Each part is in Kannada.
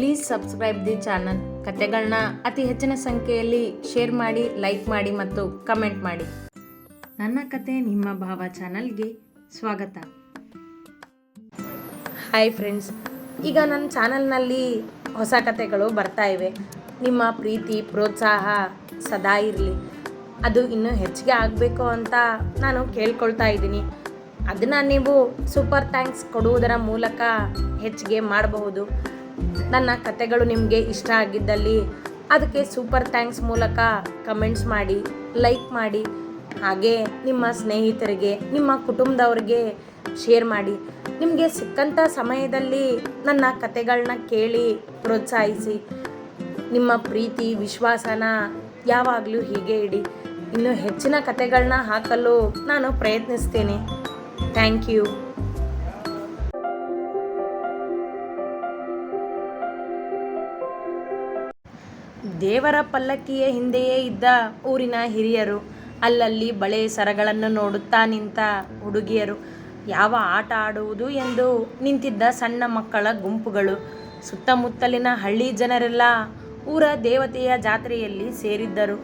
ಪ್ಲೀಸ್ ಸಬ್ಸ್ಕ್ರೈಬ್ ದಿ ಚಾನಲ್ ಕತೆಗಳನ್ನ ಅತಿ ಹೆಚ್ಚಿನ ಸಂಖ್ಯೆಯಲ್ಲಿ ಶೇರ್ ಮಾಡಿ ಲೈಕ್ ಮಾಡಿ ಮತ್ತು ಕಮೆಂಟ್ ಮಾಡಿ. ನನ್ನ ಕತೆ ನಿಮ್ಮ ಭಾವ ಚಾನಲ್ಗೆ ಸ್ವಾಗತ. ಹಾಯ್ ಫ್ರೆಂಡ್ಸ್ ಈಗ ನನ್ನ ಚಾನಲ್ನಲ್ಲಿ ಹೊಸ ಕತೆಗಳು ಬರ್ತಾ ಇವೆ. ನಿಮ್ಮ ಪ್ರೀತಿ, ಪ್ರೋತ್ಸಾಹ ಸದಾ ಇರಲಿ. ಅದು ಇನ್ನೂ ಹೆಚ್ಚಿಗೆ ಆಗಬೇಕು ಅಂತ ನಾನು ಕೇಳ್ಕೊಳ್ತಾ ಇದ್ದೀನಿ. ಅದನ್ನು ನೀವು ಸೂಪರ್ ಥ್ಯಾಂಕ್ಸ್ ಕೊಡುವುದರ ಮೂಲಕ ಹೆಚ್ಚಿಗೆ ಮಾಡಬಹುದು. ನನ್ನ ಕತೆಗಳು ನಿಮಗೆ ಇಷ್ಟ ಆಗಿದ್ದಲ್ಲಿ ಅದಕ್ಕೆ ಸೂಪರ್ ಥ್ಯಾಂಕ್ಸ್ ಮೂಲಕ ಕಮೆಂಟ್ಸ್ ಮಾಡಿ ಲೈಕ್ ಮಾಡಿ, ಹಾಗೆ ನಿಮ್ಮ ಸ್ನೇಹಿತರಿಗೆ, ನಿಮ್ಮ ಕುಟುಂಬದವ್ರಿಗೆ ಶೇರ್ ಮಾಡಿ. ನಿಮಗೆ ಸಿಕ್ಕಂಥ ಸಮಯದಲ್ಲಿ ನನ್ನ ಕತೆಗಳನ್ನ ಕೇಳಿ ಪ್ರೋತ್ಸಾಹಿಸಿ. ನಿಮ್ಮ ಪ್ರೀತಿ, ವಿಶ್ವಾಸನ ಯಾವಾಗಲೂ ಹೀಗೆ ಇಡಿ. ಇನ್ನೂ ಹೆಚ್ಚಿನ ಕತೆಗಳನ್ನ ಹಾಕಲು ನಾನು ಪ್ರಯತ್ನಿಸ್ತೀನಿ. ಥ್ಯಾಂಕ್ ಯು ದೇವರ ಪಲ್ಲಕ್ಕಿಯ ಹಿಂದೆಯೇ ಇದ್ದ ಊರಿನ ಹಿರಿಯರು ಅಲ್ಲಲ್ಲಿ ಬಳೆ ಸರಗಳನ್ನು ನೋಡುತ್ತಾ ನಿಂತ ಹುಡುಗಿಯರು. ಯಾವ ಆಟ ಆಡುವುದು ಎಂದು ನಿಂತಿದ್ದ ಸಣ್ಣ ಮಕ್ಕಳ ಗುಂಪುಗಳು. ಸುತ್ತಮುತ್ತಲಿನ ಹಳ್ಳಿ ಜನರೆಲ್ಲ ಊರ ದೇವತೆಯ ಜಾತ್ರೆಯಲ್ಲಿ ಸೇರಿದ್ದರು.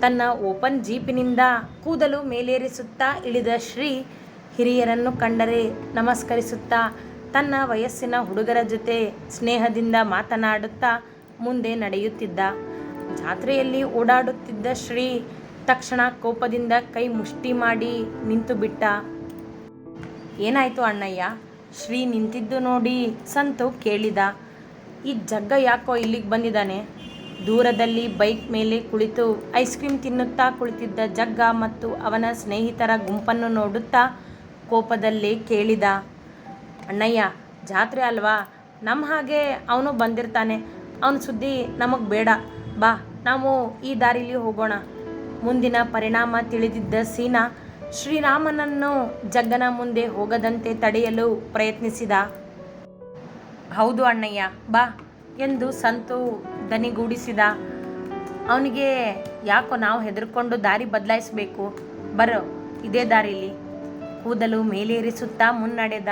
ತನ್ನ ಓಪನ್ ಜೀಪಿನಿಂದ ಕೂದಲು ಮೇಲೇರಿಸುತ್ತಾ ಇಳಿದ ಶ್ರೀ ಹಿರಿಯರನ್ನು ಕಂಡರೆ ನಮಸ್ಕರಿಸುತ್ತಾ ತನ್ನ ವಯಸ್ಸಿನ ಹುಡುಗರ ಜೊತೆ ಸ್ನೇಹದಿಂದ ಮಾತನಾಡುತ್ತಾ ಮುಂದೆ ನಡೆಯುತ್ತಿದ್ದ. ಜಾತ್ರೆಯಲ್ಲಿ ಓಡಾಡುತ್ತಿದ್ದ ಶ್ರೀ ತಕ್ಷಣ ಕೋಪದಿಂದ ಕೈ ಮುಷ್ಟಿ ಮಾಡಿ ನಿಂತು ಬಿಟ್ಟ. ಏನಾಯ್ತು ಅಣ್ಣಯ್ಯ? ಶ್ರೀ ನಿಂತಿದ್ದು ನೋಡಿ ಸಂತು ಕೇಳಿದ. ಈ ಜಗ್ಗ ಯಾಕೋ ಇಲ್ಲಿಗೆ ಬಂದಿದ್ದಾನೆ? ದೂರದಲ್ಲಿ ಬೈಕ್ ಮೇಲೆ ಕುಳಿತು ಐಸ್ ಕ್ರೀಮ್ ತಿನ್ನುತ್ತಾ ಕುಳಿತಿದ್ದ ಜಗ್ಗ ಮತ್ತು ಅವನ ಸ್ನೇಹಿತರ ಗುಂಪನ್ನು ನೋಡುತ್ತಾ ಕೋಪದಲ್ಲಿ ಕೇಳಿದ. ಅಣ್ಣಯ್ಯ, ಜಾತ್ರೆ ಅಲ್ವಾ? ನಮ್ಮ ಹಾಗೆ ಅವನು ಬಂದಿರ್ತಾನೆ. ಅವನ ಸುದ್ದಿ ನಮಗೆ ಬೇಡ. ಬಾ, ನಾವು ಈ ದಾರಿಲಿ ಹೋಗೋಣ. ಮುಂದಿನ ಪರಿಣಾಮ ತಿಳಿದಿದ್ದ ಸೀನಾ ಶ್ರೀರಾಮನನ್ನು ಜಗ್ಗನ ಮುಂದೆ ಹೋಗದಂತೆ ತಡೆಯಲು ಪ್ರಯತ್ನಿಸಿದ. ಹೌದು ಅಣ್ಣಯ್ಯ, ಬಾ ಎಂದು ಸಂತು ದನಿಗೂಡಿಸಿದ. ಅವನಿಗೆ ಯಾಕೋ ನಾವು ಹೆದರ್ಕೊಂಡು ದಾರಿ ಬದಲಾಯಿಸಬೇಕು. ಬರೋ, ಇದೇ ದಾರಿಲಿ. ಕೂದಲು ಮೇಲೇರಿಸುತ್ತಾ ಮುನ್ನಡೆದ.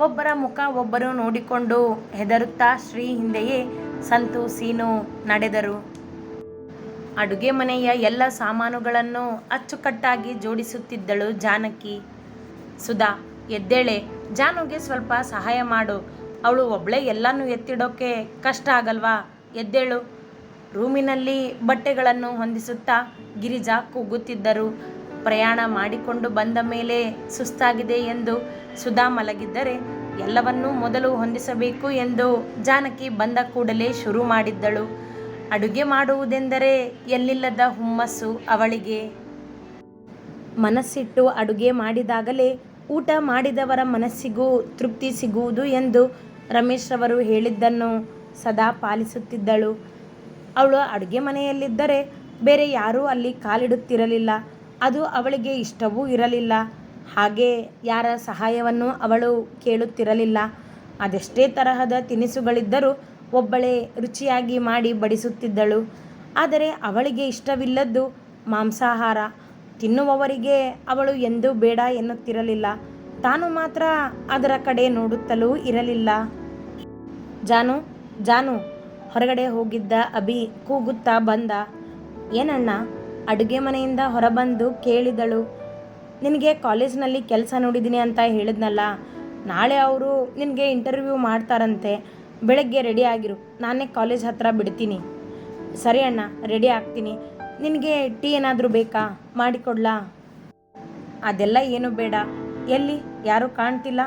ಒಬ್ಬರ ಮುಖ ಒಬ್ಬರು ನೋಡಿಕೊಂಡು ಹೆದರುತ್ತಾ ಶ್ರೀ ಹಿಂದೆಯೇ ಸಂತು, ಸೀನು ನಡೆದರು. ಅಡುಗೆ ಮನೆಯ ಎಲ್ಲ ಸಾಮಾನುಗಳನ್ನು ಅಚ್ಚುಕಟ್ಟಾಗಿ ಜೋಡಿಸುತ್ತಿದ್ದಳು ಜಾನಕಿ. ಸುಧಾ, ಎದ್ದೇಳೆ, ಜಾನುಗೆ ಸ್ವಲ್ಪ ಸಹಾಯ ಮಾಡು. ಅವಳು ಒಬ್ಬಳೇ ಎಲ್ಲನೂ ಎತ್ತಿಡೋಕೆ ಕಷ್ಟ ಆಗಲ್ವಾ? ಎದ್ದೇಳು. ರೂಮಿನಲ್ಲಿ ಬಟ್ಟೆಗಳನ್ನು ಹೊಂದಿಸುತ್ತಾ ಗಿರಿಜಾ ಕೂಗುತ್ತಿದ್ದರು. ಪ್ರಯಾಣ ಮಾಡಿಕೊಂಡು ಬಂದ ಮೇಲೆ ಸುಸ್ತಾಗಿದೆ ಎಂದು ಸುಧಾ ಮಲಗಿದ್ದರೆ ಎಲ್ಲವನ್ನೂ ಮೊದಲು ಹೊಂದಿಸಬೇಕು ಎಂದು ಜಾನಕಿ ಬಂದ ಕೂಡಲೇ ಶುರು ಮಾಡಿದ್ದಳು. ಅಡುಗೆ ಮಾಡುವುದೆಂದರೆ ಎಲ್ಲಿಲ್ಲದ ಹುಮ್ಮಸ್ಸು ಅವಳಿಗೆ. ಮನಸ್ಸಿಟ್ಟು ಅಡುಗೆ ಮಾಡಿದಾಗಲೇ ಊಟ ಮಾಡಿದವರ ಮನಸ್ಸಿಗೂ ತೃಪ್ತಿ ಸಿಗುವುದು ಎಂದು ರಮೇಶ್ ರವರು ಹೇಳಿದ್ದನ್ನು ಸದಾ ಪಾಲಿಸುತ್ತಿದ್ದಳು. ಅವಳು ಅಡುಗೆ ಮನೆಯಲ್ಲಿದ್ದರೆ ಬೇರೆ ಯಾರೂ ಅಲ್ಲಿ ಕಾಲಿಡುತ್ತಿರಲಿಲ್ಲ. ಅದು ಅವಳಿಗೆ ಇಷ್ಟವೂ ಇರಲಿಲ್ಲ. ಹಾಗೆ ಯಾರ ಸಹಾಯವನ್ನು ಅವಳು ಕೇಳುತ್ತಿರಲಿಲ್ಲ. ಅದೆಷ್ಟೇ ತರಹದ ತಿನಿಸುಗಳಿದ್ದರೂ ಒಬ್ಬಳೇ ರುಚಿಯಾಗಿ ಮಾಡಿ ಬಡಿಸುತ್ತಿದ್ದಳು. ಆದರೆ ಅವಳಿಗೆ ಇಷ್ಟವಿಲ್ಲದ್ದು ಮಾಂಸಾಹಾರ. ತಿನ್ನುವವರಿಗೆ ಅವಳು ಎಂದೂ ಬೇಡ ಎನ್ನುತ್ತಿರಲಿಲ್ಲ. ತಾನು ಮಾತ್ರ ಅದರ ಕಡೆ ನೋಡುತ್ತಲೂ ಇರಲಿಲ್ಲ. ಜಾನು ಜಾನು, ಹೊರಗಡೆ ಹೋಗಿದ್ದ ಅಭಿ ಕೂಗುತ್ತಾ ಬಂದ. ಏನಣ್ಣ? ಅಡುಗೆ ಮನೆಯಿಂದ ಹೊರಬಂದು ಕೇಳಿದಳು. ನಿನಗೆ ಕಾಲೇಜ್ನಲ್ಲಿ ಕೆಲಸ ನೋಡಿದ್ದೀನಿ ಅಂತ ಹೇಳಿದ್ನಲ್ಲ, ನಾಳೆ ಅವರು ನಿನಗೆ ಇಂಟರ್ವ್ಯೂ ಮಾಡ್ತಾರಂತೆ, ಬೆಳಗ್ಗೆ ರೆಡಿ ಆಗಿರು, ನಾನೇ ಕಾಲೇಜ್ ಹತ್ರ ಬಿಡ್ತೀನಿ. ಸರಿ ಅಣ್ಣ ರೆಡಿ ಆಗ್ತೀನಿ. ನಿನಗೆ ಟೀ ಏನಾದರೂ ಬೇಕಾ? ಮಾಡಿಕೊಡ್ಲಾ? ಅದೆಲ್ಲ ಏನು ಬೇಡ. ಎಲ್ಲಿ? ಯಾರೂ ಕಾಣ್ತಿಲ್ಲ.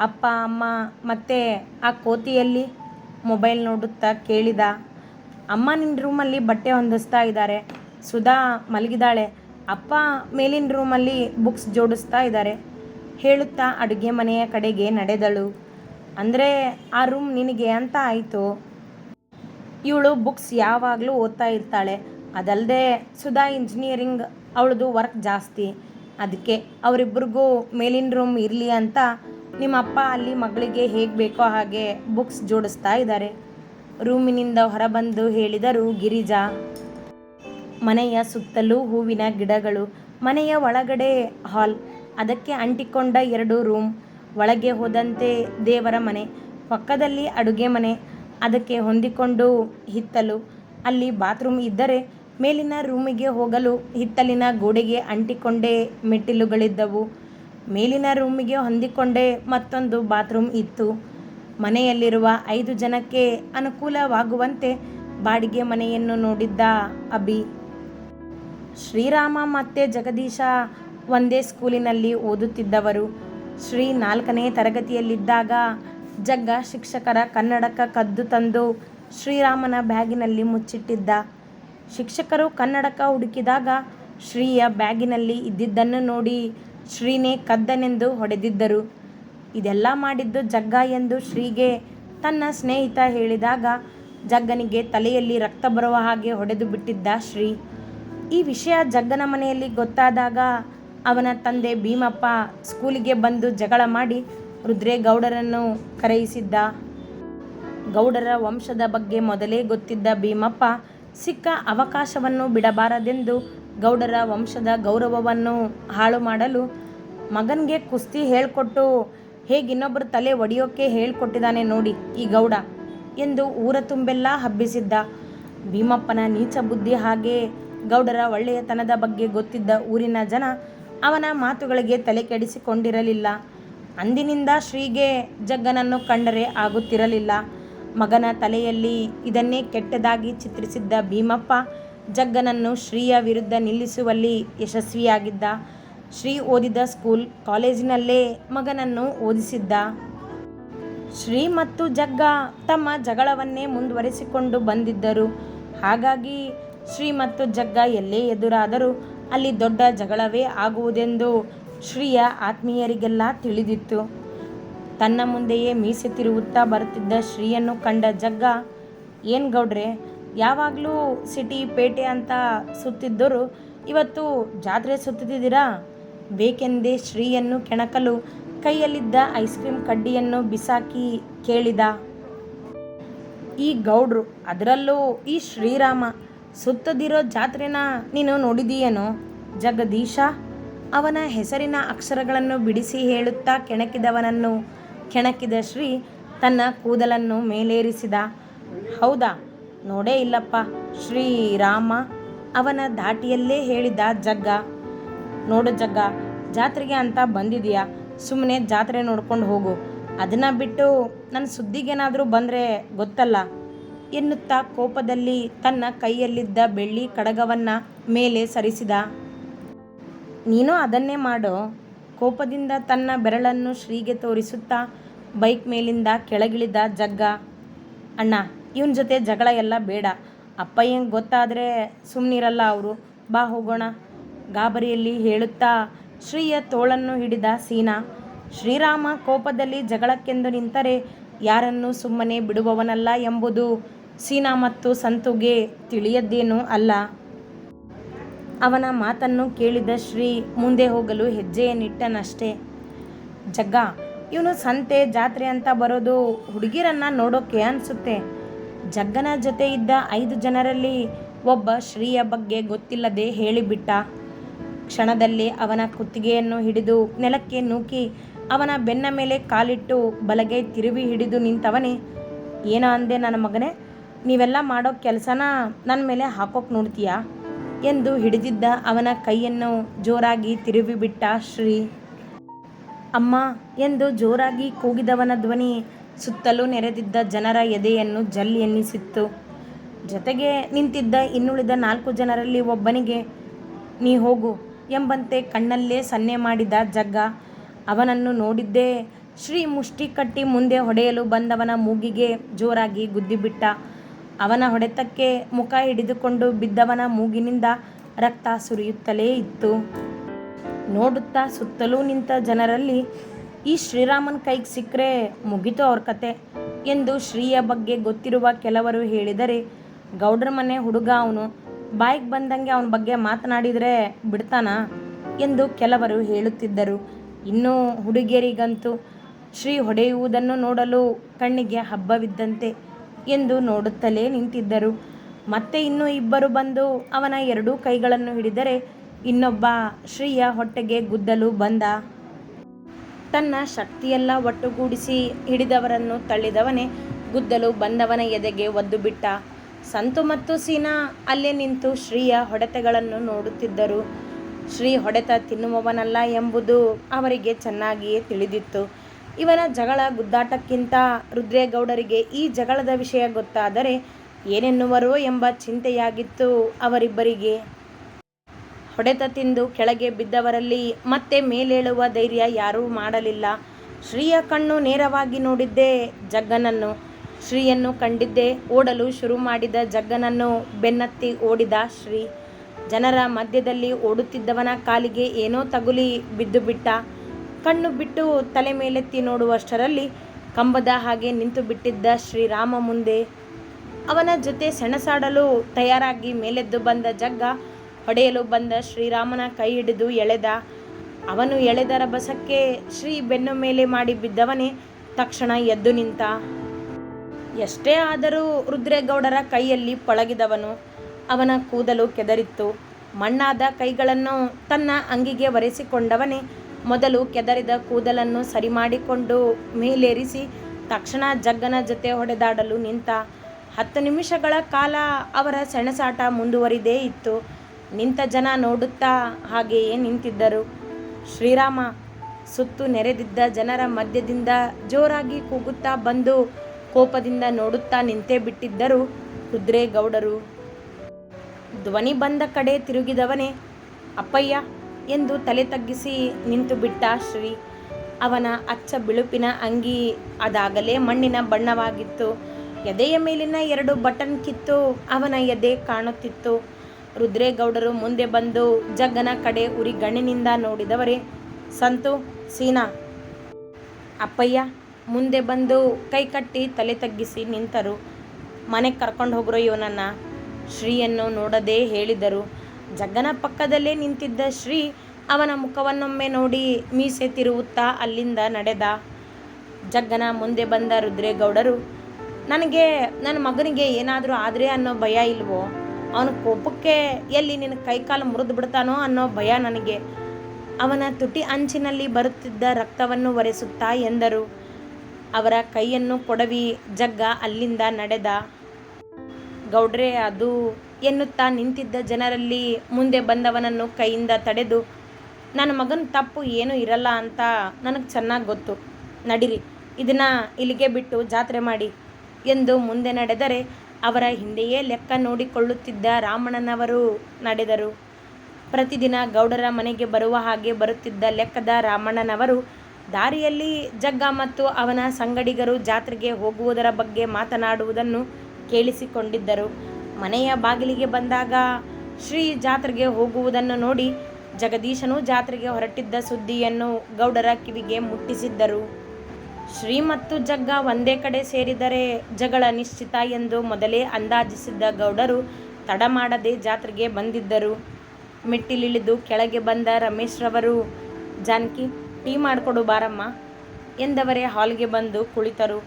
ಅಪ್ಪ, ಅಮ್ಮ ಮತ್ತು ಆ ಕೋತಿಯಲ್ಲಿ ಮೊಬೈಲ್ ನೋಡುತ್ತಾ ಕೇಳಿದ. ಅಮ್ಮ ನಿನ್ನ ರೂಮಲ್ಲಿ ಬಟ್ಟೆ ಹೊಂದಿಸ್ತಾ ಇದ್ದಾರೆ. ಸುಧಾ ಮಲಗಿದಾಳೆ ಅಪ್ಪ ಮೇಲಿನ ರೂಮಲ್ಲಿ ಬುಕ್ಸ್ ಜೋಡಿಸ್ತಾ ಇದ್ದಾರೆ. ಹೇಳುತ್ತಾ ಅಡುಗೆ ಮನೆಯ ಕಡೆಗೆ ನಡೆದಳು. ಅಂದರೆ ಆ ರೂಮ್ ನಿನಗೆ ಅಂತ ಆಯಿತು? ಇವಳು ಬುಕ್ಸ್ ಯಾವಾಗಲೂ ಓದ್ತಾ ಇರ್ತಾಳೆ. ಅದಲ್ಲದೆ ಸುಧಾ ಇಂಜಿನಿಯರಿಂಗ್ ಅವಳದು ವರ್ಕ್ ಜಾಸ್ತಿ. ಅದಕ್ಕೆ ಅವರಿಬ್ಬರಿಗೂ ಮೇಲಿನ ರೂಮ್ ಇರಲಿ ಅಂತ ನಿಮ್ಮ ಅಪ್ಪ ಅಲ್ಲಿ ಮಗಳಿಗೆ ಹೇಗೆ ಬೇಕೋ ಹಾಗೆ ಬುಕ್ಸ್ ಜೋಡಿಸ್ತಾ ಇದ್ದಾರೆ. ರೂಮಿನಿಂದ ಹೊರಬಂದು ಹೇಳಿದರು ಗಿರಿಜಾ ಮನೆಯ ಸುತ್ತಲೂ ಹೂವಿನ ಗಿಡಗಳು, ಮನೆಯ ಒಳಗಡೆ ಹಾಲ್, ಅದಕ್ಕೆ ಅಂಟಿಕೊಂಡ ಎರಡು ರೂಮ್, ಒಳಗೆ ಹೋದಂತೆ ದೇವರ ಮನೆ, ಪಕ್ಕದಲ್ಲಿ ಅಡುಗೆ ಮನೆ, ಅದಕ್ಕೆ ಹೊಂದಿಕೊಂಡು ಹಿತ್ತಲು. ಅಲ್ಲಿ ಬಾತ್ರೂಮ್ ಇದ್ದರೆ ಮೇಲಿನ ರೂಮಿಗೆ ಹೋಗಲು ಹಿತ್ತಲಿನ ಗೋಡೆಗೆ ಅಂಟಿಕೊಂಡೇ ಮೆಟ್ಟಿಲುಗಳಿದ್ದವು. ಮೇಲಿನ ರೂಮಿಗೆ ಹೊಂದಿಕೊಂಡೇ ಮತ್ತೊಂದು ಬಾತ್ರೂಮ್ ಇತ್ತು. ಮನೆಯಲ್ಲಿರುವ ಐದು ಜನಕ್ಕೆ ಅನುಕೂಲವಾಗುವಂತೆ ಬಾಡಿಗೆ ಮನೆಯನ್ನು ನೋಡಿದ್ದ ಅಭಿ. ಶ್ರೀರಾಮ ಮತ್ತು ಜಗದೀಶ ಒಂದೇ ಸ್ಕೂಲಿನಲ್ಲಿ ಓದುತ್ತಿದ್ದವರು. ಶ್ರೀ ನಾಲ್ಕನೇ ತರಗತಿಯಲ್ಲಿದ್ದಾಗ ಜಗ್ಗ ಶಿಕ್ಷಕರ ಕನ್ನಡಕ ಕದ್ದು ತಂದು ಶ್ರೀರಾಮನ ಬ್ಯಾಗಿನಲ್ಲಿ ಮುಚ್ಚಿಟ್ಟಿದ್ದ. ಶಿಕ್ಷಕರು ಕನ್ನಡಕ ಹುಡುಕಿದಾಗ ಶ್ರೀಯ ಬ್ಯಾಗಿನಲ್ಲಿ ಇದ್ದಿದ್ದನ್ನು ನೋಡಿ ಶ್ರೀನೇ ಕದ್ದನೆಂದು ಹೊಡೆದಿದ್ದರು. ಇದೆಲ್ಲ ಮಾಡಿದ್ದು ಜಗ್ಗ ಎಂದು ಶ್ರೀಗೆ ತನ್ನ ಸ್ನೇಹಿತ ಹೇಳಿದಾಗ ಜಗ್ಗನಿಗೆ ತಲೆಯಲ್ಲಿ ರಕ್ತ ಬರುವ ಹಾಗೆ ಹೊಡೆದು ಬಿಟ್ಟಿದ್ದ ಶ್ರೀ. ಈ ವಿಷಯ ಜಗ್ಗನ ಮನೆಯಲ್ಲಿ ಗೊತ್ತಾದಾಗ ಅವನ ತಂದೆ ಭೀಮಪ್ಪ ಸ್ಕೂಲಿಗೆ ಬಂದು ಜಗಳ ಮಾಡಿ ರುದ್ರೇಗೌಡರನ್ನು ಕರೆಯಿಸಿದ್ದ. ಗೌಡರ ವಂಶದ ಬಗ್ಗೆ ಮೊದಲೇ ಗೊತ್ತಿದ್ದ ಭೀಮಪ್ಪ, ಸಿಕ್ಕ ಅವಕಾಶವನ್ನು ಬಿಡಬಾರದೆಂದು ಗೌಡರ ವಂಶದ ಗೌರವವನ್ನು ಹಾಳು ಮಾಡಲು ಮಗನಿಗೆ ಕುಸ್ತಿ ಹೇಳ್ಕೊಟ್ಟು ಹೇಗೆ ಇನ್ನೊಬ್ಬರು ತಲೆ ಒಡೆಯೋಕೆ ಹೇಳ್ಕೊಟ್ಟಿದ್ದಾನೆ ನೋಡಿ ಈ ಗೌಡ ಎಂದು ಊರ ತುಂಬೆಲ್ಲ ಹಬ್ಬಿಸಿದ್ದ. ಭೀಮಪ್ಪನ ನೀಚ ಬುದ್ಧಿ ಹಾಗೆ ಗೌಡರ ಒಳ್ಳೆಯತನದ ಬಗ್ಗೆ ಗೊತ್ತಿದ್ದ ಊರಿನ ಜನ ಅವನ ಮಾತುಗಳಿಗೆ ತಲೆ ಕೆಡಿಸಿಕೊಂಡಿರಲಿಲ್ಲ. ಅಂದಿನಿಂದ ಶ್ರೀಗೆ ಜಗ್ಗನನ್ನು ಕಂಡರೆ ಆಗುತ್ತಿರಲಿಲ್ಲ. ಮಗನ ತಲೆಯಲ್ಲಿ ಇದನ್ನೇ ಕೆಟ್ಟದಾಗಿ ಚಿತ್ರಿಸಿದ್ದ ಭೀಮಪ್ಪ ಜಗ್ಗನನ್ನು ಶ್ರೀಯ ವಿರುದ್ಧ ನಿಲ್ಲಿಸುವಲ್ಲಿ ಯಶಸ್ವಿಯಾಗಿದ್ದ. ಶ್ರೀ ಓದಿದ ಸ್ಕೂಲ್ ಕಾಲೇಜಿನಲ್ಲೇ ಮಗನನ್ನು ಓದಿಸಿದ್ದ. ಶ್ರೀ ಮತ್ತು ಜಗ್ಗ ತಮ್ಮ ಜಗಳವನ್ನೇ ಮುಂದುವರೆಸಿಕೊಂಡು ಬಂದಿದ್ದರು. ಹಾಗಾಗಿ ಶ್ರೀ ಮತ್ತು ಜಗ್ಗ ಎಲ್ಲೇ ಎದುರಾದರೂ ಅಲ್ಲಿ ದೊಡ್ಡ ಜಗಳವೇ ಆಗುವುದೆಂದು ಶ್ರೀಯ ಆತ್ಮೀಯರಿಗೆಲ್ಲ ತಿಳಿದಿತ್ತು. ತನ್ನ ಮುಂದೆಯೇ ಮೀಸೆ ತಿರುಗುತ್ತಾ ಬರುತ್ತಿದ್ದ ಶ್ರೀಯನ್ನು ಕಂಡ ಜಗ್ಗ, ಏನು ಗೌಡ್ರೆ, ಯಾವಾಗಲೂ ಸಿಟಿ ಪೇಟೆ ಅಂತ ಸುತ್ತಿದ್ದರು ಇವತ್ತು ಜಾತ್ರೆ ಸುತ್ತಿದ್ದೀರಾ? ಬೇಕೆಂದೇ ಶ್ರೀಯನ್ನು ಕೆಣಕಲು ಕೈಯಲ್ಲಿದ್ದ ಐಸ್ ಕ್ರೀಮ್ ಕಡ್ಡಿಯನ್ನು ಬಿಸಾಕಿ ಕೇಳಿದ. ಈ ಗೌಡ್ರು ಅದರಲ್ಲೂ ಈ ಶ್ರೀರಾಮ ಸುತ್ತದಿರೋ ಜಾತ್ರೆನ ನೀನು ನೋಡಿದೀಯೇನೋ? ಜಗದೀಶ, ಅವನ ಹೆಸರಿನ ಅಕ್ಷರಗಳನ್ನು ಬಿಡಿಸಿ ಹೇಳುತ್ತಾ ಕೆಣಕಿದವನನ್ನು ಕೆಣಕಿದ ಶ್ರೀ ತನ್ನ ಕೂದಲನ್ನು ಮೇಲೇರಿಸಿದ. ಹೌದಾ? ನೋಡೇ ಇಲ್ಲಪ್ಪ. ಶ್ರೀರಾಮ, ಅವನ ದಾಟಿಯಲ್ಲೇ ಹೇಳಿದ ಜಗ್ಗ. ನೋಡು ಜಗ್ಗ, ಜಾತ್ರೆಗೆ ಅಂತ ಬಂದಿದೀಯಾ. ಸುಮ್ಮನೆ ಜಾತ್ರೆ ನೋಡ್ಕೊಂಡು ಹೋಗು. ಅದನ್ನು ಬಿಟ್ಟು ನನ್ನ ಸುದ್ದಿಗೇನಾದರೂ ಬಂದರೆ ಗೊತ್ತಲ್ಲ. ಎನ್ನುತ್ತಾ ಕೋಪದಲ್ಲಿ ತನ್ನ ಕೈಯಲ್ಲಿದ್ದ ಬೆಳ್ಳಿ ಕಡಗವನ್ನು ಮೇಲೆ ಸರಿಸಿದ. ನೀನು ಅದನ್ನೇ ಮಾಡೋ. ಕೋಪದಿಂದ ತನ್ನ ಬೆರಳನ್ನು ಶ್ರೀಗೆ ತೋರಿಸುತ್ತಾ ಬೈಕ್ ಮೇಲಿಂದ ಕೆಳಗಿಳಿದ ಜಗ್ಗ. ಅಣ್ಣ, ಇವನ ಜೊತೆ ಜಗಳ ಎಲ್ಲ ಬೇಡ. ಅಪ್ಪ ಅಪ್ಪಯ್ಯಂಗೆ ಗೊತ್ತಾದರೆ ಸುಮ್ಮನಿರಲ್ಲ ಅವರು. ಬಾ ಹೋಗೋಣ. ಗಾಬರಿಯಲ್ಲಿ ಹೇಳುತ್ತಾ ಶ್ರೀಯ ತೋಳನ್ನು ಹಿಡಿದ ಸೀನಾ. ಶ್ರೀರಾಮ ಕೋಪದಲ್ಲಿ ಜಗಳಕ್ಕೆಂದು ನಿಂತರೆ ಯಾರನ್ನು ಸುಮ್ಮನೆ ಬಿಡುವವನಲ್ಲ ಎಂಬುದು ಸೀನಾ ಮತ್ತು ಸಂತುಗೆ ತಿಳಿಯದ್ದೇನೂ ಅಲ್ಲ. ಅವನ ಮಾತನ್ನು ಕೇಳಿದ ಶ್ರೀ ಮುಂದೆ ಹೋಗಲು ಹೆಜ್ಜೆಯನ್ನಿಟ್ಟನಷ್ಟೇ ಜಗ್ಗ, ಇವನು ಸಂತೆ ಜಾತ್ರೆ ಅಂತ ಬರೋದು ಹುಡುಗಿರನ್ನ ನೋಡೋಕೆ ಅನಿಸುತ್ತೆ. ಜಗ್ಗನ ಜೊತೆ ಇದ್ದ ಐದು ಜನರಲ್ಲಿ ಒಬ್ಬ ಶ್ರೀಯ ಬಗ್ಗೆ ಗೊತ್ತಿಲ್ಲದೆ ಹೇಳಿಬಿಟ್ಟ. ಕ್ಷಣದಲ್ಲಿ ಅವನ ಕುತ್ತಿಗೆಯನ್ನು ಹಿಡಿದು ನೆಲಕ್ಕೆ ನೂಕಿ ಅವನ ಬೆನ್ನ ಮೇಲೆ ಕಾಲಿಟ್ಟು ಬಲಗೆ ತಿರುವಿ ಹಿಡಿದು ನಿಂತವನೇ, ಏನೋ ಅಂದೆ ನನ್ನ ಮಗನೇ? ನೀವೆಲ್ಲ ಮಾಡೋ ಕೆಲಸನ ನನ್ನ ಮೇಲೆ ಹಾಕೋಕೆ ನೋಡ್ತೀಯಾ? ಎಂದು ಹಿಡಿದಿದ್ದ ಅವನ ಕೈಯನ್ನು ಜೋರಾಗಿ ತಿರುವಿಬಿಟ್ಟ ಶ್ರೀ. ಅಮ್ಮ ಎಂದು ಜೋರಾಗಿ ಕೂಗಿದವನ ಧ್ವನಿ ಸುತ್ತಲೂ ನೆರೆದಿದ್ದ ಜನರ ಎದೆಯನ್ನು ಜಲ್ಲಿ ಎನ್ನಿಸಿತ್ತು. ಜೊತೆಗೆ ನಿಂತಿದ್ದ ಇನ್ನುಳಿದ ನಾಲ್ಕು ಜನರಲ್ಲಿ ಒಬ್ಬನಿಗೆ, ನೀ ಹೋಗು ಎಂಬಂತೆ ಕಣ್ಣಲ್ಲೇ ಸನ್ನೆ ಮಾಡಿದ ಜಗ್ಗ ಅವನನ್ನು ನೋಡಿದ್ದೇ ಶ್ರೀ ಮುಷ್ಟಿ ಕಟ್ಟಿ ಮುಂದೆ ಹೊಡೆಯಲು ಬಂದವನ ಮೂಗಿಗೆ ಜೋರಾಗಿ ಗುದ್ದಿಬಿಟ್ಟ ಅವನ ಹೊಡೆತಕ್ಕೆ ಮುಖ ಹಿಡಿದುಕೊಂಡು ಬಿದ್ದವನ ಮೂಗಿನಿಂದ ರಕ್ತ ಸುರಿಯುತ್ತಲೇ ಇತ್ತು. ನೋಡುತ್ತಾ ಸುತ್ತಲೂ ನಿಂತ ಜನರಲ್ಲಿ, ಈ ಶ್ರೀರಾಮನ್ ಕೈಗೆ ಸಿಕ್ಕರೆ ಮುಗಿತು ಅವ್ರ ಕತೆ ಎಂದು ಶ್ರೀಯ ಬಗ್ಗೆ ಗೊತ್ತಿರುವ ಕೆಲವರು ಹೇಳಿದರೆ, ಗೌಡ್ರ ಮನೆ ಹುಡುಗ ಅವನು, ಬಾಯಿಗೆ ಬಂದಂಗೆ ಅವನ ಬಗ್ಗೆ ಮಾತನಾಡಿದರೆ ಬಿಡ್ತಾನ? ಎಂದು ಕೆಲವರು ಹೇಳುತ್ತಿದ್ದರು. ಇನ್ನು ಹುಡುಗಿಯರಿಗಂತೂ ಶ್ರೀ ಹೊಡೆಯುವುದನ್ನು ನೋಡಲು ಕಣ್ಣಿಗೆ ಹಬ್ಬವಿದ್ದಂತೆ ಎಂದು ನೋಡುತ್ತಲೇ ನಿಂತಿದ್ದರು. ಮತ್ತೆ ಇನ್ನೂ ಇಬ್ಬರು ಬಂದು ಅವನ ಎರಡೂ ಕೈಗಳನ್ನು ಹಿಡಿದರೆ ಇನ್ನೊಬ್ಬ ಶ್ರೀಯ ಹೊಟ್ಟೆಗೆ ಗುದ್ದಲು ಬಂದ. ತನ್ನ ಶಕ್ತಿಯೆಲ್ಲ ಒಟ್ಟುಗೂಡಿಸಿ ಹಿಡಿದವರನ್ನು ತಳ್ಳಿದವನೇ ಗುದ್ದಲು ಬಂದವನ ಎದೆಗೆ ಒದ್ದು ಬಿಟ್ಟ. ಸಂತು ಮತ್ತು ಸೀನಾ ಅಲ್ಲೇ ನಿಂತು ಶ್ರೀಯ ಹೊಡೆತಗಳನ್ನು ನೋಡುತ್ತಿದ್ದರು. ಶ್ರೀ ಹೊಡೆತ ತಿನ್ನುವವನಲ್ಲ ಎಂಬುದು ಅವರಿಗೆ ಚೆನ್ನಾಗಿಯೇ ತಿಳಿದಿತ್ತು. ಇವನ ಜಗಳ ಗುದ್ದಾಟಕ್ಕಿಂತ ರುದ್ರೇಗೌಡರಿಗೆ ಈ ಜಗಳದ ವಿಷಯ ಗೊತ್ತಾದರೆ ಏನೆನ್ನುವರೋ ಎಂಬ ಚಿಂತೆಯಾಗಿತ್ತು ಅವರಿಬ್ಬರಿಗೆ. ಹೊಡೆತ ತಿಂದು ಕೆಳಗೆ ಬಿದ್ದವರಲ್ಲಿ ಮತ್ತೆ ಮೇಲೇಳುವ ಧೈರ್ಯ ಯಾರೂ ಮಾಡಲಿಲ್ಲ. ಶ್ರೀಯ ಕಣ್ಣು ನೇರವಾಗಿ ನೋಡಿದ್ದೇ ಜಗ್ಗನನ್ನು. ಶ್ರೀಯನ್ನು ಕಂಡಿದ್ದೇ ಓಡಲು ಶುರು ಮಾಡಿದ ಜಗ್ಗನನ್ನು ಬೆನ್ನತ್ತಿ ಓಡಿದ ಶ್ರೀ. ಜನರ ಮಧ್ಯದಲ್ಲಿ ಓಡುತ್ತಿದ್ದವನ ಕಾಲಿಗೆ ಏನೋ ತಗುಲಿ ಬಿದ್ದು ಬಿಟ್ಟ ಕಣ್ಣು ಬಿಟ್ಟು ತಲೆ ಮೇಲೆತ್ತಿ ನೋಡುವಷ್ಟರಲ್ಲಿ ಕಂಬದ ಹಾಗೆ ನಿಂತು ಬಿಟ್ಟಿದ್ದ ಶ್ರೀರಾಮ ಮುಂದೆ ಅವನ ಜೊತೆ ಸೆಣಸಾಡಲು ತಯಾರಾಗಿ ಮೇಲೆದ್ದು ಬಂದ ಜಗ್ಗ, ಹೊಡೆಯಲು ಬಂದ ಶ್ರೀರಾಮನ ಕೈ ಹಿಡಿದು ಎಳೆದ. ಅವನು ಎಳೆದ ರಭಸಕ್ಕೆ ಶ್ರೀ ಬೆನ್ನು ಮೇಲೆ ಮಾಡಿ ಬಿದ್ದವನೇ ತಕ್ಷಣ ಎದ್ದು ನಿಂತ. ಎಷ್ಟೇ ಆದರೂ ರುದ್ರೇಗೌಡರ ಕೈಯಲ್ಲಿ ಪಳಗಿದವನು. ಅವನ ಕೂದಲು ಕೆದರಿತ್ತು. ಮಣ್ಣಾದ ಕೈಗಳನ್ನು ತನ್ನ ಅಂಗಿಗೆ ಒರೆಸಿಕೊಂಡವನೇ ಮೊದಲು ಕೆದರಿದ ಕೂದಲನ್ನು ಸರಿ ಮಾಡಿಕೊಂಡು ಮೇಲೇರಿಸಿ ತಕ್ಷಣ ಜಗ್ಗನ ಜೊತೆ ಹೊಡೆದಾಡಲು ನಿಂತ ಹತ್ತು ನಿಮಿಷಗಳ ಕಾಲ ಅವರ ಸೆಣಸಾಟ ಮುಂದುವರಿದೇ ಇತ್ತು. ನಿಂತ ಜನ ನೋಡುತ್ತಾ ಹಾಗೆಯೇ ನಿಂತಿದ್ದರು. ಶ್ರೀರಾಮ ಸುತ್ತು ನೆರೆದಿದ್ದ ಜನರ ಮಧ್ಯದಿಂದ ಜೋರಾಗಿ ಕೂಗುತ್ತಾ ಬಂದು ಕೋಪದಿಂದ ನೋಡುತ್ತಾ ನಿಂತೇ ಬಿಟ್ಟಿದ್ದರು ಕುದ್ರೇಗೌಡರು ಧ್ವನಿ ಬಂದ ಕಡೆ ತಿರುಗಿದವನೇ, ಅಪ್ಪಯ್ಯ ಎಂದು ತಲೆ ತಗ್ಗಿಸಿ ನಿಂತು ಬಿಟ್ಟ ಶ್ರೀ. ಅವನ ಅಚ್ಚ ಬಿಳುಪಿನ ಅಂಗಿ ಅದಾಗಲೇ ಮಣ್ಣಿನ ಬಣ್ಣವಾಗಿತ್ತು. ಎದೆಯ ಮೇಲಿನ ಎರಡು ಬಟನ್ ಕಿತ್ತು ಅವನ ಎದೆ ಕಾಣುತ್ತಿತ್ತು. ರುದ್ರೇಗೌಡರು ಮುಂದೆ ಬಂದು ಜಗ್ಗನ ಕಡೆ ಉರಿ ಗಣ್ಣಿನಿಂದ ನೋಡಿದವರೇ, ಸಂತು, ಸೀನಾ, ಅಪ್ಪಯ್ಯ, ಮುಂದೆ ಬಂದು ಕೈಕಟ್ಟಿ ತಲೆ ತಗ್ಗಿಸಿ ನಿಂತರು. ಮನೆಗೆ ಕರ್ಕೊಂಡು ಹೋಗ್ರೋ ಇವನನ್ನು. ಶ್ರೀಯನ್ನು ನೋಡದೆ ಹೇಳಿದರು. ಜಗ್ಗನ ಪಕ್ಕದಲ್ಲೇ ನಿಂತಿದ್ದ ಶ್ರೀ ಅವನ ಮುಖವನ್ನೊಮ್ಮೆ ನೋಡಿ ಮೀಸೆ ತಿರುವುತ್ತಾ ಅಲ್ಲಿಂದ ನಡೆದ ಜಗ್ಗನ ಮುಂದೆ ಬಂದ ರುದ್ರೇಗೌಡರು, ನನಗೆ, ನನ್ನ ಮಗನಿಗೆ ಏನಾದರೂ ಆದರೆ ಅನ್ನೋ ಭಯ ಇಲ್ವೋ? ಅವನ ಕೋಪಕ್ಕೆ ಎಲ್ಲಿ ನಿನ್ನ ಕೈಕಾಲು ಮುರಿದು ಬಿಡ್ತಾನೋ ಅನ್ನೋ ಭಯ ನನಗೆ. ಅವನ ತುಟಿ ಅಂಚಿನಲ್ಲಿ ಬರುತ್ತಿದ್ದ ರಕ್ತವನ್ನು ಒರೆಸುತ್ತಾ ಎಂದರು. ಅವರ ಕೈಯನ್ನು ಕೊಡವಿ ಜಗ್ಗ ಅಲ್ಲಿಂದ ನಡೆದ ಗೌಡ್ರೆ, ಅದು ಎನ್ನುತ್ತಾ ನಿಂತಿದ್ದ ಜನರಲ್ಲಿ ಮುಂದೆ ಬಂದವನನ್ನು ಕೈಯಿಂದ ತಡೆದು, ನನ್ನ ಮಗನ ತಪ್ಪು ಏನೂ ಇರಲ್ಲ ಅಂತ ನನಗೆ ಚೆನ್ನಾಗಿ ಗೊತ್ತು. ನಡಿರಿ, ಇದನ್ನು ಇಲ್ಲಿಗೆ ಬಿಟ್ಟು ಜಾತ್ರೆ ಮಾಡಿ ಎಂದು ಮುಂದೆ ನಡೆದರೆ ಅವರ ಹಿಂದೆಯೇ ಲೆಕ್ಕ ನೋಡಿಕೊಳ್ಳುತ್ತಿದ್ದ ರಾಮಣ್ಣನವರು ನಡೆದರು. ಪ್ರತಿದಿನ ಗೌಡರ ಮನೆಗೆ ಬರುವ ಹಾಗೆ ಬರುತ್ತಿದ್ದ ಲೆಕ್ಕದ ರಾಮಣ್ಣನವರು ದಾರಿಯಲ್ಲಿ ಜಗ್ಗ ಮತ್ತು ಅವನ ಸಂಗಡಿಗರು ಜಾತ್ರೆಗೆ ಹೋಗುವುದರ ಬಗ್ಗೆ ಮಾತನಾಡುವುದನ್ನು ಕೇಳಿಸಿಕೊಂಡಿದ್ದರು. ಮನೆಯ ಬಾಗಿಲಿಗೆ ಬಂದಾಗ ಶ್ರೀ ಜಾತ್ರೆಗೆ ಹೋಗುವುದನ್ನು ನೋಡಿ ಜಗದೀಶನು ಜಾತ್ರೆಗೆ ಹೊರಟಿದ್ದ ಸುದ್ದಿಯನ್ನು ಗೌಡರ ಕಿವಿಗೆ ಮುಟ್ಟಿಸಿದ್ದರು. ಶ್ರೀ ಮತ್ತು ಜಗ್ಗ ಒಂದೇ ಕಡೆ ಸೇರಿದರೆ ಜಗಳ ನಿಶ್ಚಿತ ಎಂದು ಮೊದಲೇ ಅಂದಾಜಿಸಿದ್ದ ಗೌಡರು ತಡ ಮಾಡದೆ ಜಾತ್ರೆಗೆ ಬಂದಿದ್ದರು. ಮೆಟ್ಟಿಲಿಳಿದು ಕೆಳಗೆ ಬಂದ ರಮೇಶ್ರವರು ಜಾನಕಿ, ಟೀ ಮಾಡಿಕೊಡು ಬಾರಮ್ಮ ಎಂದವರೇ ಹಾಲ್ಗೆ ಬಂದು ಕುಳಿತರು.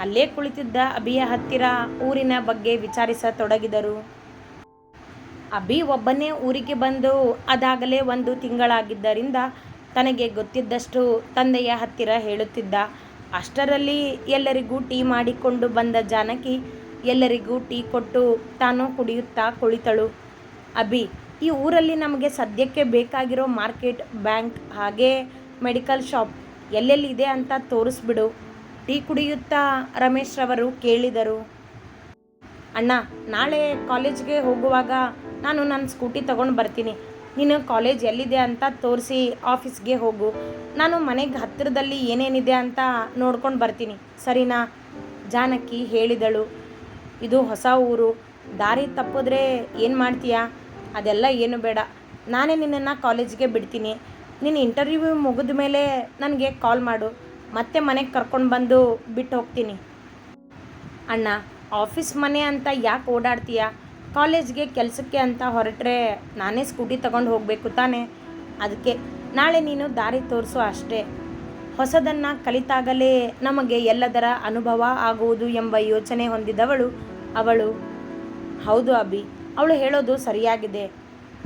ಅಲ್ಲೇ ಕುಳಿತಿದ್ದ ಅಭಿಯ ಹತ್ತಿರ ಊರಿನ ಬಗ್ಗೆ ವಿಚಾರಿಸತೊಡಗಿದರು. ಅಭಿ ಒಬ್ಬನೇ ಊರಿಗೆ ಬಂದು ಅದಾಗಲೇ ಒಂದು ತಿಂಗಳಾಗಿದ್ದರಿಂದ ತನಗೆ ಗೊತ್ತಿದ್ದಷ್ಟು ತಂದೆಯ ಹತ್ತಿರ ಹೇಳುತ್ತಿದ್ದ. ಅಷ್ಟರಲ್ಲಿ ಎಲ್ಲರಿಗೂ ಟೀ ಮಾಡಿಕೊಂಡು ಬಂದ ಜಾನಕಿ ಎಲ್ಲರಿಗೂ ಟೀ ಕೊಟ್ಟು ತಾನು ಕುಡಿಯುತ್ತಾ ಕುಳಿತಳು. ಅಭಿ, ಈ ಊರಲ್ಲಿ ನಮಗೆ ಸದ್ಯಕ್ಕೆ ಬೇಕಾಗಿರೋ ಮಾರ್ಕೆಟ್, ಬ್ಯಾಂಕ್ ಹಾಗೆ ಮೆಡಿಕಲ್ ಶಾಪ್ ಎಲ್ಲೆಲ್ಲಿದೆ ಅಂತ ತೋರಿಸ್ಬಿಡು. ಟೀ ಕುಡಿಯುತ್ತಾ ರಮೇಶ್ ರವರು ಕೇಳಿದರು. ಅಣ್ಣ, ನಾಳೆ ಕಾಲೇಜ್ಗೆ ಹೋಗುವಾಗ ನಾನು ನನ್ನ ಸ್ಕೂಟಿ ತಗೊಂಡು ಬರ್ತೀನಿ. ನೀನು ಕಾಲೇಜ್ ಎಲ್ಲಿದೆ ಅಂತ ತೋರಿಸಿ ಆಫೀಸ್ಗೆ ಹೋಗು. ನಾನು ಮನೆಗೆ ಹತ್ತಿರದಲ್ಲಿ ಏನೇನಿದೆ ಅಂತ ನೋಡ್ಕೊಂಡು ಬರ್ತೀನಿ. ಸರಿನಾ? ಜಾನಕಿ ಹೇಳಿದಳು. ಇದು ಹೊಸ ಊರು. ದಾರಿ ತಪ್ಪಿದ್ರೆ ಏನು ಮಾಡ್ತೀಯಾ? ಅದೆಲ್ಲ ಏನು ಬೇಡ. ನಾನೇ ನಿನ್ನನ್ನು ಕಾಲೇಜಿಗೆ ಬಿಡ್ತೀನಿ. ನಿನ್ನ ಇಂಟರ್ವ್ಯೂ ಮುಗಿದ ಮೇಲೆ ನನಗೆ ಕಾಲ್ ಮಾಡು. ಮತ್ತೆ ಮನೆಗೆ ಕರ್ಕೊಂಡು ಬಂದು ಬಿಟ್ಟು ಹೋಗ್ತೀನಿ. ಅಣ್ಣ, ಆಫೀಸ್ ಮನೆ ಅಂತ ಯಾಕೆ ಓಡಾಡ್ತೀಯ? ಕಾಲೇಜ್ಗೆ ಕೆಲಸಕ್ಕೆ ಅಂತ ಹೊರಟ್ರೆ ನಾನೇ ಸ್ಕೂಟಿ ತಗೊಂಡು ಹೋಗಬೇಕು ತಾನೆ. ಅದಕ್ಕೆ ನಾಳೆ ನೀನು ದಾರಿ ತೋರಿಸು ಅಷ್ಟೇ. ಹೊಸದನ್ನು ಕಲಿತಾಗಲೇ ನಮಗೆ ಎಲ್ಲದರ ಅನುಭವ ಆಗುವುದು ಎಂಬ ಯೋಚನೆ ಹೊಂದಿದವಳು ಅವಳು. ಹೌದು ಅಭಿ, ಅವಳು ಹೇಳೋದು ಸರಿಯಾಗಿದೆ.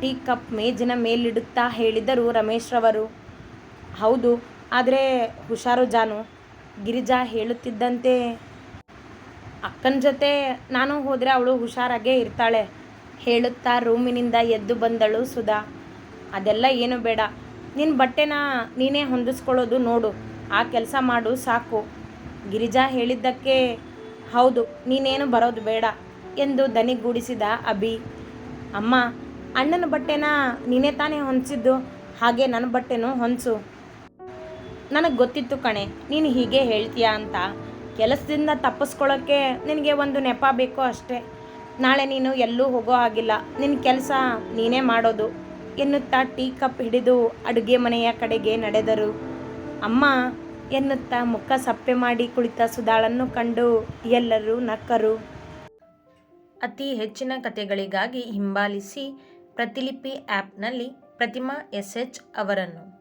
ಟೀ ಕಪ್ ಮೇಜಿನ ಮೇಲಿಡುತ್ತಾ ಹೇಳಿದರು ರಮೇಶ್ರವರು. ಹೌದು ಆದರೆ ಹುಷಾರು ಜಾನು, ಗಿರಿಜಾ ಹೇಳುತ್ತಿದ್ದಂತೆ, ಅಕ್ಕನ ಜೊತೆ ನಾನು ಹೋದರೆ ಅವಳು ಹುಷಾರಾಗೇ ಇರ್ತಾಳೆ, ಹೇಳುತ್ತಾ ರೂಮಿನಿಂದ ಎದ್ದು ಬಂದಳು ಸುಧಾ. ಅದೆಲ್ಲ ಏನು ಬೇಡ ನಿನ್ನ ಬಟ್ಟೆನ ನೀನೇ ಹೊಂದಿಸ್ಕೊಳ್ಳೋದು ನೋಡು, ಆ ಕೆಲಸ ಮಾಡು, ಸಾಕು. ಗಿರಿಜಾ ಹೇಳಿದ್ದಕ್ಕೆ, ಹೌದು, ನೀನೇನು ಬರೋದು ಬೇಡ, ಎಂದು ದನಿಗೂಡಿಸಿದ ಅಭಿ. ಅಮ್ಮ, ಅಣ್ಣನ ಬಟ್ಟೆನ ನೀನೇ ತಾನೇ ಹೊಂದಿಸಿದ್ದು, ಹಾಗೆ ನನ್ನ ಬಟ್ಟೆನೂ ಹೊಂದಿಸು. ನನಗೆ ಗೊತ್ತಿತ್ತು ಕಣೆ, ನೀನು ಹೀಗೆ ಹೇಳ್ತೀಯಾ ಅಂತ. ಕೆಲಸದಿಂದ ತಪ್ಪಿಸ್ಕೊಳ್ಳೋಕ್ಕೆ ನಿನಗೆ ಒಂದು ನೆಪ ಬೇಕು ಅಷ್ಟೇ. ನಾಳೆ ನೀನು ಎಲ್ಲೂ ಹೋಗೋ ಹಾಗಿಲ್ಲ ನಿನ್ನ ಕೆಲಸ ನೀನೇ ಮಾಡೋದು. ಎನ್ನುತ್ತಾ ಟೀ ಕಪ್ ಹಿಡಿದು ಅಡುಗೆ ಮನೆಯ ಕಡೆಗೆ ನಡೆದರು. ಅಮ್ಮ ಎನ್ನುತ್ತಾ ಮುಖ ಸಪ್ಪೆ ಮಾಡಿ ಕುಳಿತ ಸುಧಾಳನ್ನು ಕಂಡು ಎಲ್ಲರೂ ನಕ್ಕರು. ಅತಿ ಹೆಚ್ಚಿನ ಕಥೆಗಳಿಗಾಗಿ ಹಿಂಬಾಲಿಸಿ ಪ್ರತಿಲಿಪಿ ಆ್ಯಪ್ನಲ್ಲಿ ಪ್ರತಿಮಾ ಎಸ್ ಎಚ್ ಅವರನ್ನು.